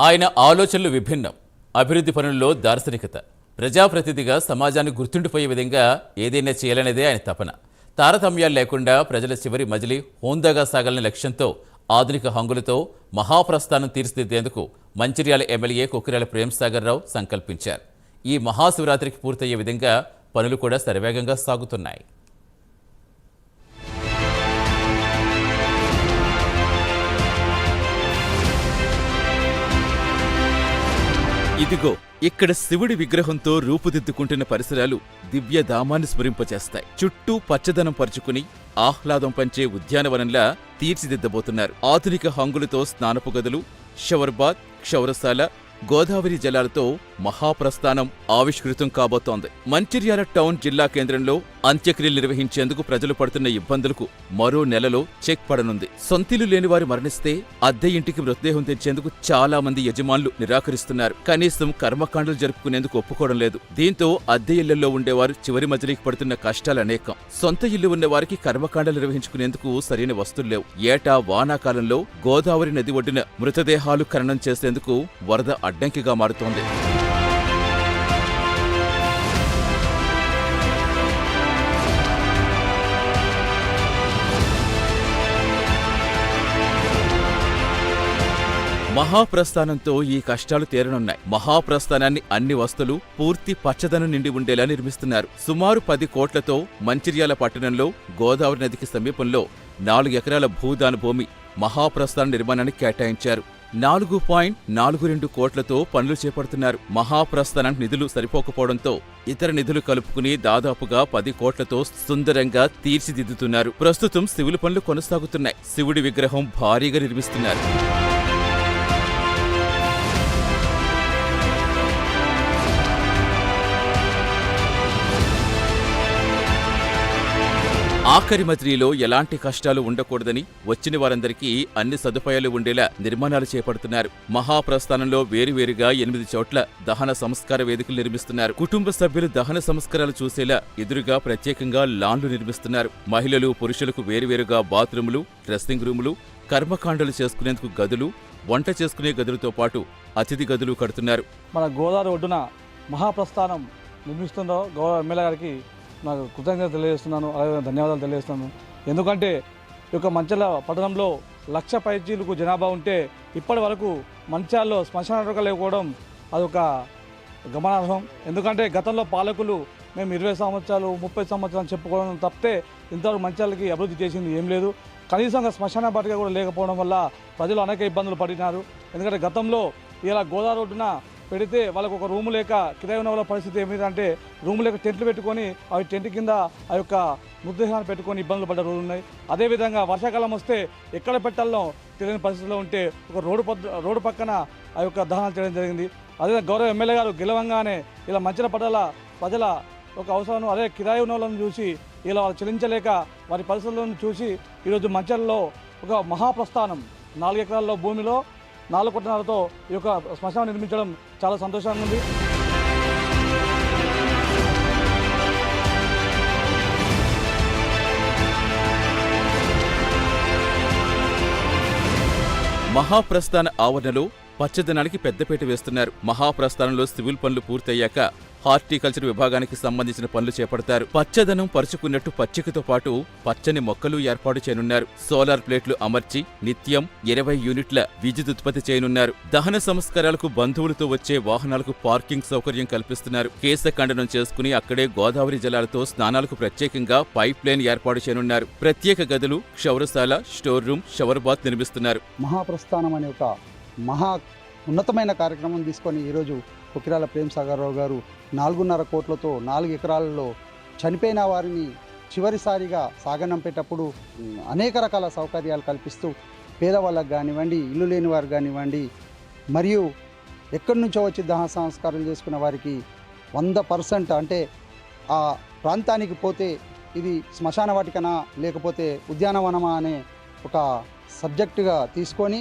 ఆయన ఆలోచనలు విభిన్నం. అభివృద్ధి పనుల్లో దార్శనికత. ప్రజాప్రతినిధిగా సమాజాన్ని గుర్తుండిపోయే విధంగా ఏదైనా చేయాలనేదే ఆయన తపన. తారతమ్యాలు లేకుండా ప్రజల చివరి మజిలి హోందాగా సాగాలనే లక్ష్యంతో ఆధునిక హంగులతో మహాప్రస్థానం తీర్చిదిద్దేందుకు మంచిర్యాల ఎమ్మెల్యే కొక్కిరాల ప్రేమసాగర్ రావు సంకల్పించారు. ఈ మహాశివరాత్రికి పూర్తయ్యే విధంగా పనులు కూడా శరవేగంగా సాగుతున్నాయి. ఇదిగో ఇక్కడ శివుడి విగ్రహంతో రూపుదిద్దుకుంటున్న పరిసరాలు దివ్యధామాన్ని స్మరింపచేస్తాయి చుట్టూ పచ్చదనం పరుచుకుని ఆహ్లాదం పంచే ఉద్యానవనంలా తీర్చిదిద్దబోతున్నారు. ఆధునిక హంగులతో స్నానపు గదులు షవర్బాత్ క్షౌరశాల గోదావరి జలాలతో మహాప్రస్థానం ఆవిష్కృతం కాబోతోంది. మంచిర్యాల టౌన్ జిల్లా కేంద్రంలో అంత్యక్రియలు నిర్వహించేందుకు ప్రజలు పడుతున్న ఇబ్బందులకు మరో నెలలో చెక్ పడనుంది. సొంతిల్లు లేనివారు మరణిస్తే అద్దె ఇంటికి మృతదేహం తెచ్చేందుకు చాలా మంది యజమానులు నిరాకరిస్తున్నారు. కనీసం కర్మకాండలు జరుపుకునేందుకు ఒప్పుకోవడం లేదు. దీంతో అద్దె ఇళ్ళలో ఉండేవారు చివరి మజిలీకి పడుతున్న కష్టాలు అనేకం. సొంత ఇల్లు ఉన్నవారికి కర్మకాండలు నిర్వహించుకునేందుకు సరైన వస్తువులు లేవు. ఏటా వానాకాలంలో గోదావరి నది ఒడ్డున మృతదేహాలు ఖననం చేసేందుకు వరద అడ్డంకిగా మారుతోంది. మహాప్రస్థానంతో ఈ కష్టాలు తీరనున్నాయి. మహాప్రస్థానాన్ని అన్ని వస్తువులు పూర్తి పచ్చదనం నిండి ఉండేలా నిర్మిస్తున్నారు. సుమారు పది కోట్లతో మంచిర్యాల పట్టణంలో గోదావరి నదికి సమీపంలో నాలుగు ఎకరాల భూదాన భూమి మహాప్రస్థాన నిర్మాణానికి కేటాయించారు. నాలుగు పాయింట్ నాలుగు రెండు కోట్లతో పనులు చేపడుతున్నారు. మహాప్రస్థానానికి నిధులు సరిపోకపోవడంతో ఇతర నిధులు కలుపుకుని దాదాపుగా పది కోట్లతో సుందరంగా తీర్చిదిద్దుతున్నారు. ప్రస్తుతం శివుల పనులు కొనసాగుతున్నాయి. శివుడి విగ్రహం భారీగా నిర్మిస్తున్నారు. ఆఖరి మజిలీలో ఎలాంటి కష్టాలు ఉండకూడదని వచ్చిన వారందరికీ అన్ని సదుపాయాలు ఉండేలా నిర్మాణాలు చేపడుతున్నారు. మహాప్రస్థానంలో వేరువేరుగా ఎనిమిది చోట్ల దహన సంస్కార వేదికలు నిర్మిస్తున్నారు. కుటుంబ సభ్యులు దహన సంస్కారాలు చూసేలా ఎదురుగా ప్రత్యేకంగా లాన్లు నిర్మిస్తున్నారు. మహిళలు పురుషులకు వేరువేరుగా బాత్రూములు డ్రెస్సింగ్ రూములు కర్మకాండలు చేసుకునేందుకు గదులు వంట చేసుకునే గదులతో పాటు అతిథి గదులు కడుతున్నారు. మన గోదావరి ఒడ్డున మహాప్రస్థానం నిర్మిస్తుందో గౌరవ ఎమ్మెల్యే గారికి నాకు కృతజ్ఞత తెలియజేస్తున్నాను అలాగే ధన్యవాదాలు తెలియజేస్తున్నాను. ఎందుకంటే ఈ యొక్క మంచాల పట్టణంలో లక్ష పైచీలకు జనాభా ఉంటే ఇప్పటి వరకు మంచాల్లో శ్మశాన లేకపోవడం అదొక గమనార్హం. ఎందుకంటే గతంలో పాలకులు మేము ఇరవై సంవత్సరాలు ముప్పై సంవత్సరాలు చెప్పుకోవడం తప్పితే ఇంతవరకు మంచాలకి అభివృద్ధి చేసింది ఏం లేదు. కనీసంగా శ్మశాన పట్టిక కూడా లేకపోవడం వల్ల ప్రజలు అనేక ఇబ్బందులు పడినారు. ఎందుకంటే గతంలో ఇలా గోదావరి రోడ్డున పెడితే వాళ్ళకు ఒక రూము లేక కిరాయి ఉన్న వాళ్ళ పరిస్థితి ఏమిటంటే రూము లేక టెంట్లు పెట్టుకొని అవి టెంట్ కింద ఆ యొక్క మృతదేహాన్ని పెట్టుకొని ఇబ్బందులు పడ్డ రోజులు ఉన్నాయి. అదేవిధంగా వర్షాకాలం వస్తే ఎక్కడ పెట్టాలో తెలియని పరిస్థితిలో ఉంటే ఒక రోడ్డు రోడ్డు పక్కన ఆ యొక్క దహనం చేయడం జరిగింది. అదే గౌరవ ఎమ్మెల్యే గారు గెలవంగానే ఇలా మంచిన పడాల ప్రజల ఒక అవసరం అదే కిరాయి ఉన్న వాళ్ళని చూసి ఇలా వాళ్ళు చెల్లించలేక వారి పరిస్థితులను చూసి ఈరోజు మంచల్లో ఒక మహాప్రస్థానం. నాలుగు ఎకరాల్లో భూమిలో నాలుగు కొట్టనాలతో ఈ యొక్క శ్మశానం నిర్మించడం చాలా సంతోషంగా ఉంది. మహాప్రస్థాన ఆవరణలో పచ్చదనానికి పెద్దపీట వేస్తున్నారు. మహాప్రస్థానంలో సివిల్ పనులు పూర్తయ్యాక హార్టికల్చర్ విభాగానికి సంబంధించిన పనులు చేపడతారు. పచ్చదనం పరుచుకున్నట్టు పచ్చికతో పాటు పచ్చని మొక్కలు ఏర్పాటు చేయనున్నారు. సోలార్ ప్లేట్లు అమర్చి నిత్యం ఇరవై యూనిట్ల విద్యుత్ ఉత్పత్తి చేయనున్నారు. దహన సంస్కారాలకు బంధువులతో వచ్చే వాహనాలకు పార్కింగ్ సౌకర్యం కల్పిస్తున్నారు. కేశఖండనం చేసుకుని అక్కడే గోదావరి జలాలతో స్నానాలకు ప్రత్యేకంగా పైప్ లైన్ ఏర్పాటు చేయనున్నారు. ప్రత్యేక గదులు క్షౌరశాల స్టోర్ రూమ్ షవర్ బాత్ నిర్మిస్తున్నారు. మహాప్రస్థానం అనే ఒక మహా ఉన్నతమైన కార్యక్రమం తీసుకొని ఈరోజు కుకిరాల ప్రేమ్ సాగర్రావు గారు నాలుగున్నర కోట్లతో నాలుగు ఎకరాలలో చనిపోయిన వారిని చివరిసారిగా సాగనంపేటప్పుడు అనేక రకాల సౌకర్యాలు కల్పిస్తూ పేదవాళ్ళకు కానివ్వండి ఇల్లు లేని వారు కానివ్వండి మరియు ఎక్కడి నుంచో వచ్చి దహ సంస్కారం చేసుకున్న వారికి వంద పర్సెంట్ అంటే ఆ ప్రాంతానికి పోతే ఇది శ్మశాన వాటికనా లేకపోతే ఉద్యానవనమా అనే ఒక సబ్జెక్టుగా తీసుకొని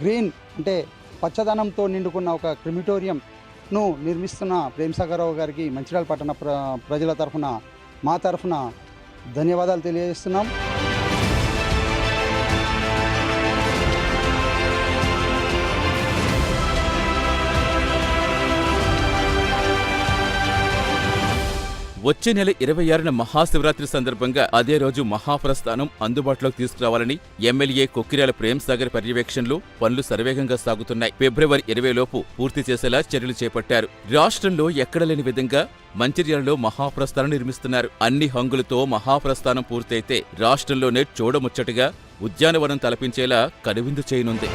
గ్రీన్ అంటే పచ్చదనంతో నిండుకున్న ఒక క్రిమిటోరియంను నిర్మిస్తున్న ప్రేమసాగరరావు గారికి మంచిర్యాల పట్టణ ప్ర ప్రజల తరఫున మా తరఫున ధన్యవాదాలు తెలియజేస్తున్నాం. వచ్చే నెల ఇరవై ఆరున మహాశివరాత్రి సందర్భంగా అదే రోజు మహాప్రస్థానం అందుబాటులోకి తీసుకురావాలని ఎమ్మెల్యే కొక్కిరాల ప్రేమ్ సాగర్ పర్యవేక్షణలో పనులు సర్వేగంగా సాగుతున్నాయి. ఫిబ్రవరి ఇరవై లోపు పూర్తి చేసేలా చర్యలు చేపట్టారు. రాష్ట్రంలో ఎక్కడ లేని విధంగా మంచిర్యాలలో మహాప్రస్థానం నిర్మిస్తున్నారు. అన్ని హంగులతో మహాప్రస్థానం పూర్తయితే రాష్ట్రంలోనే చూడముచ్చటగా ఉద్యానవనం తలపించేలా కనువిందు చేయనుంది.